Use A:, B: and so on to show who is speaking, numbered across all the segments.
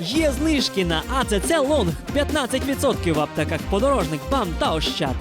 A: Є знижки на АЦЦ Лонг 15% в аптеках подорожник, БАМ та Ощад.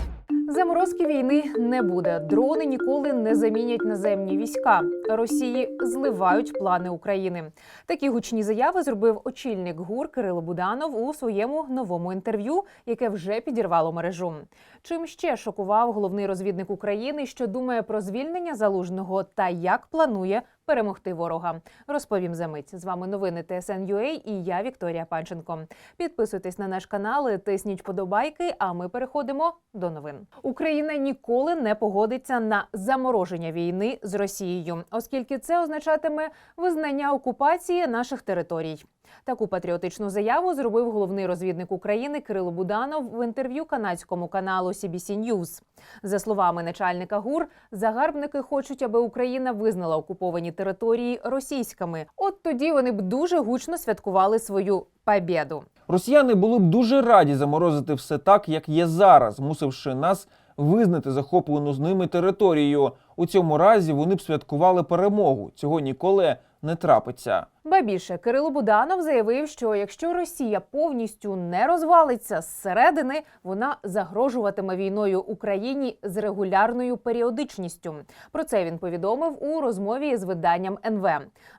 B: Заморозки війни не буде. Дрони ніколи не замінять наземні війська. Росії зливають плани України. Такі гучні заяви зробив очільник ГУР Кирило Буданов у своєму новому інтерв'ю, яке вже підірвало мережу. Чим ще шокував головний розвідник України, що думає про звільнення залужного та як планує перемогти ворога. Розповім за мить. З вами новини ТСН.UA і я Вікторія Панченко. Підписуйтесь на наш канал, тисніть подобайки. А ми переходимо до новин. Україна ніколи не погодиться на замороження війни з Росією, оскільки це означатиме визнання окупації наших територій. Таку патріотичну заяву зробив головний розвідник України Кирило Буданов в інтерв'ю канадському каналу CBC News. За словами начальника ГУР, загарбники хочуть, аби Україна визнала окуповані території російськими. От тоді вони б дуже гучно святкували свою побєду.
C: Росіяни були б дуже раді заморозити все так, як є зараз, мусивши нас визнати захоплену з ними територію. У цьому разі вони б святкували перемогу. Цього ніколи не трапиться.
B: Ба більше Кирило Буданов заявив, що якщо Росія повністю не розвалиться зсередини, вона загрожуватиме війною Україні з регулярною періодичністю. Про це він повідомив у розмові з виданням НВ.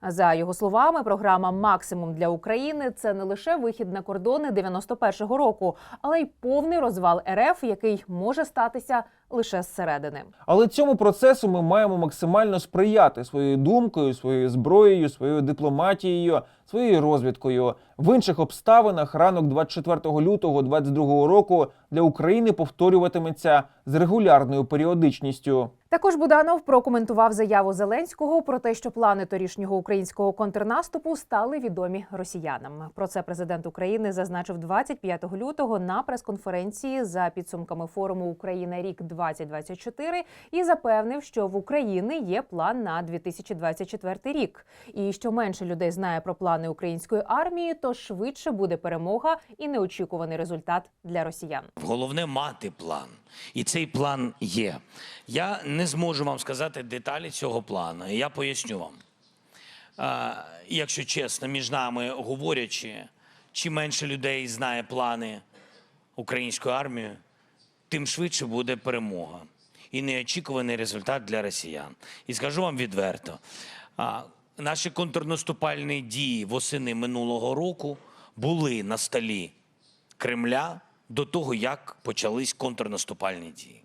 B: За його словами, програма Максимум для України це не лише вихід на кордони 91-го року, але й повний розвал РФ, який може статися лише зсередини.
C: Але цьому процесу ми маємо максимально сприяти своєю думкою, своєю зброєю, своєю дипломатією, CEO своєю розвідкою. В інших обставинах ранок 24 лютого 2022 року для України повторюватиметься з регулярною періодичністю.
B: Також Буданов прокоментував заяву Зеленського про те, що плани торішнього українського контрнаступу стали відомі росіянам. Про це президент України зазначив 25 лютого на прес-конференції за підсумками форуму Україна рік 2024 і запевнив, що в Україні є план на 2024 рік. І що менше людей знає про плани української армії, то швидше буде перемога і неочікуваний результат для росіян.
D: Головне мати план. І цей план є. Я не зможу вам сказати деталі цього плану. Я поясню вам. Якщо чесно, між нами говорячи, чим менше людей знає плани української армії, тим швидше буде перемога і неочікуваний результат для росіян. І скажу вам відверто: наші контрнаступальні дії восени минулого року були на столі Кремля до того, як почались контрнаступальні дії.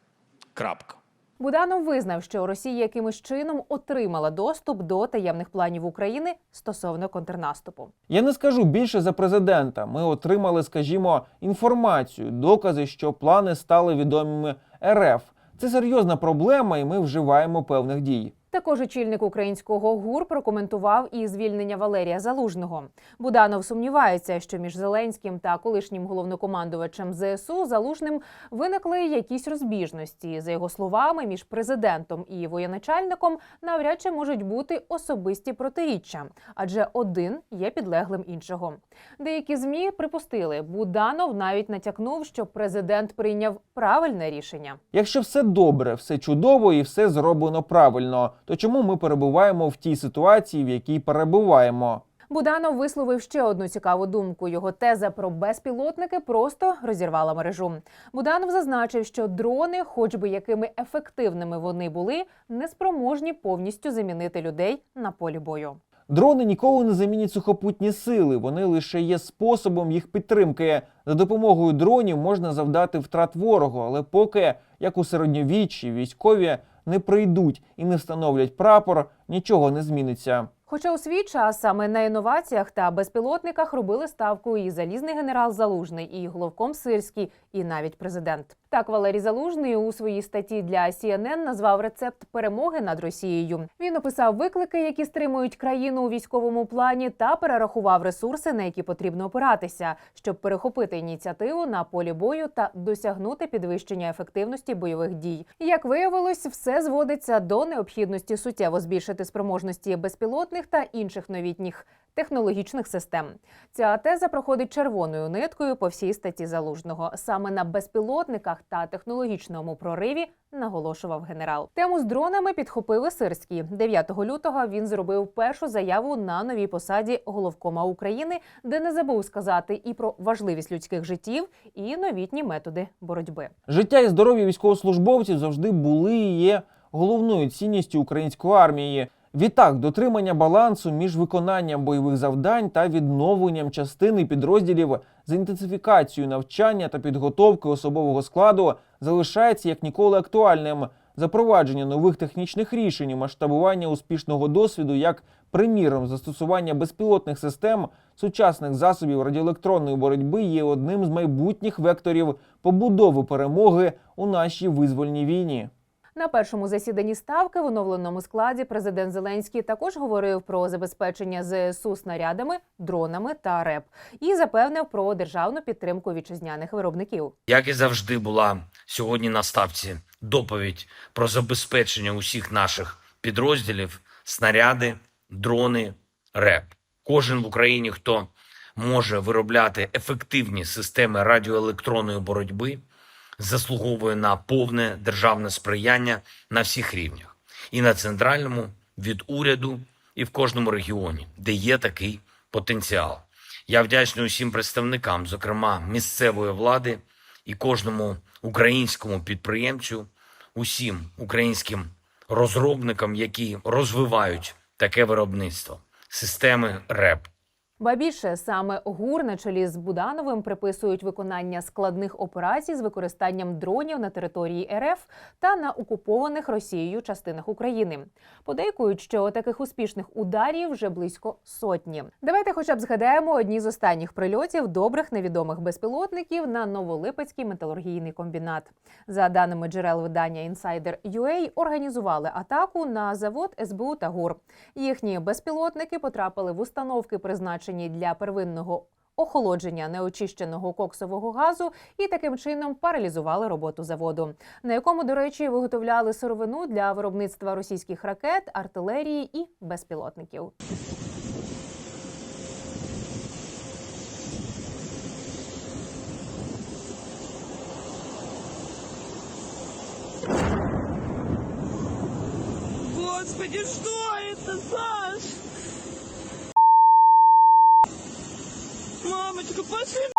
D: Крапка.
B: Буданов визнав, що Росія якимось чином отримала доступ до таємних планів України стосовно контрнаступу.
C: Я не скажу більше за президента. Ми отримали, скажімо, інформацію, докази, що плани стали відомими РФ. Це серйозна проблема, і ми вживаємо певних дій.
B: Також очільник українського гур прокоментував і звільнення Валерія Залужного. Буданов сумнівається, що між Зеленським та колишнім головнокомандувачем ЗСУ Залужним виникли якісь розбіжності. За його словами, між президентом і воєначальником навряд чи можуть бути особисті протиріччя, адже один є підлеглим іншого. Деякі змі припустили, Буданов навіть натякнув, що президент прийняв правильне рішення.
C: Якщо все добре, все чудово і все зроблено правильно, то чому ми перебуваємо в тій ситуації, в якій перебуваємо?
B: Буданов висловив ще одну цікаву думку. Його теза про безпілотники просто розірвала мережу. Буданов зазначив, що дрони, хоч би якими ефективними вони були, не спроможні повністю замінити людей на полі бою.
C: Дрони ніколи не замінять сухопутні сили, вони лише є способом їх підтримки. За допомогою дронів можна завдати втрат ворогу, але поки, як у середньовіччі, військові не прийдуть і не встановлять прапор, нічого не зміниться.
B: Хоча у свій час саме на інноваціях та безпілотниках робили ставку і залізний генерал Залужний, і головком Сирський, і навіть президент. Так Валерій Залужний у своїй статті для CNN назвав рецепт перемоги над Росією. Він описав виклики, які стримують країну у військовому плані, та перерахував ресурси, на які потрібно опиратися, щоб перехопити ініціативу на полі бою та досягнути підвищення ефективності бойових дій. Як виявилось, все зводиться до необхідності суттєво збільшити спроможності безпілотних безпілотних та інших новітніх технологічних систем. Ця теза проходить червоною ниткою по всій статті залужного. Саме на безпілотниках та технологічному прориві наголошував генерал. Тему з дронами підхопили Сирський. 9 лютого він зробив першу заяву на новій посаді головкома України, де не забув сказати і про важливість людських життів, і новітні методи боротьби.
C: Життя і здоров'я військовослужбовців завжди були і є головною цінністю української армії. Відтак, дотримання балансу між виконанням бойових завдань та відновленням частини підрозділів з інтенсифікацією навчання та підготовки особового складу залишається як ніколи актуальним. Запровадження нових технічних рішень, масштабування успішного досвіду, як приміром застосування безпілотних систем, сучасних засобів радіоелектронної боротьби є одним з майбутніх векторів побудови перемоги у нашій визвольній війні.
B: На першому засіданні ставки в оновленому складі президент Зеленський також говорив про забезпечення ЗСУ снарядами, дронами та РЕП і запевнив про державну підтримку вітчизняних виробників.
D: Як і завжди була сьогодні на ставці доповідь про забезпечення усіх наших підрозділів, снаряди, дрони, РЕП. Кожен в Україні, хто може виробляти ефективні системи радіоелектронної боротьби, заслуговує на повне державне сприяння на всіх рівнях, і на центральному від уряду, і в кожному регіоні, де є такий потенціал. Я вдячний усім представникам, зокрема місцевої влади і кожному українському підприємцю, усім українським розробникам, які розвивають таке виробництво, системи РЕП.
B: Ба більше саме ГУР на чолі з Будановим приписують виконання складних операцій з використанням дронів на території РФ та на окупованих Росією частинах України. Подейкують, що таких успішних ударів вже близько сотні. Давайте, хоча б згадаємо одні з останніх прильотів добрих невідомих безпілотників на Новолипецький металургійний комбінат. За даними джерел видання Insider UA, організували атаку на завод СБУ та ГУР. Їхні безпілотники потрапили в установки, призначені для первинного охолодження неочищеного коксового газу, і таким чином паралізували роботу заводу, на якому, до речі, виготовляли сировину для виробництва російських ракет, артилерії і безпілотників.
E: Господи, что это, Саш? possible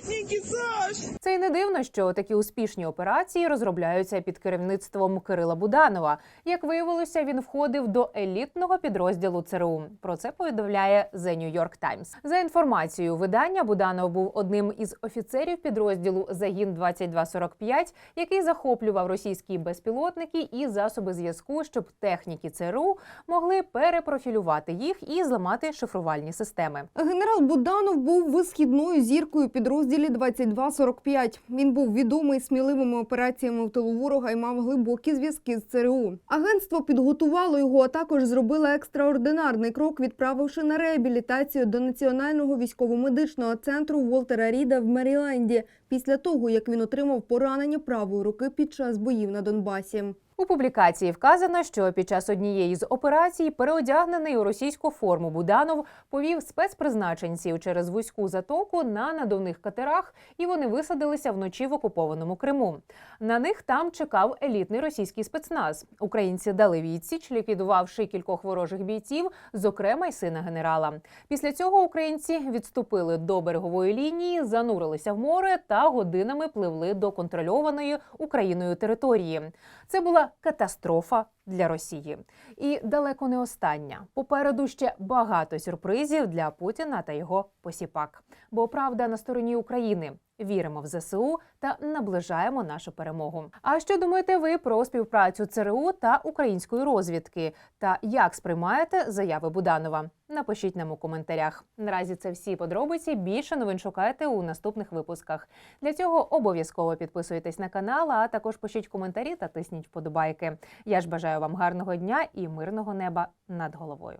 E: беспилотники, Саш!
B: Це й не дивно, що такі успішні операції розробляються під керівництвом Кирила Буданова. Як виявилося, він входив до елітного підрозділу ЦРУ. Про це повідомляє The New York Times. За інформацією видання, Буданов був одним із офіцерів підрозділу Загін 2245 який захоплював російські безпілотники і засоби зв'язку, щоб техніки ЦРУ могли перепрофілювати їх і зламати шифрувальні системи.
F: Генерал Буданов був висхідною зіркою у підрозділі 2245. Він був відомий сміливими операціями в тилу ворога і мав глибокі зв'язки з ЦРУ. Агентство підготувало його, а також зробило екстраординарний крок, відправивши на реабілітацію до Національного військово-медичного центру Волтера Ріда в Меріленді після того, як він отримав поранення правої руки під час боїв на Донбасі.
B: У публікації вказано, що під час однієї з операцій, переодягнений у російську форму Буданов повів спецпризначенців через вузьку затоку на надувних катерах, і вони висадилися вночі в окупованому Криму. На них там чекав елітний російський спецназ. Українці дали відсіч, ліквідувавши кількох ворожих бійців, зокрема й сина генерала. Після цього українці відступили до берегової лінії, занурилися в море та годинами пливли до контрольованої Україною території. Це була катастрофа для Росії. І далеко не остання. Попереду ще багато сюрпризів для Путіна та його посіпак. Бо правда на стороні України. Віримо в ЗСУ та наближаємо нашу перемогу. А що думаєте ви про співпрацю ЦРУ та української розвідки? Та як сприймаєте заяви Буданова? Напишіть нам у коментарях. Наразі це всі подробиці. Більше новин шукайте у наступних випусках. Для цього обов'язково підписуйтесь на канал, а також пишіть коментарі та тисніть вподобайки. Я ж бажаю вам гарного дня і мирного неба над головою.